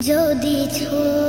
যদি ছোট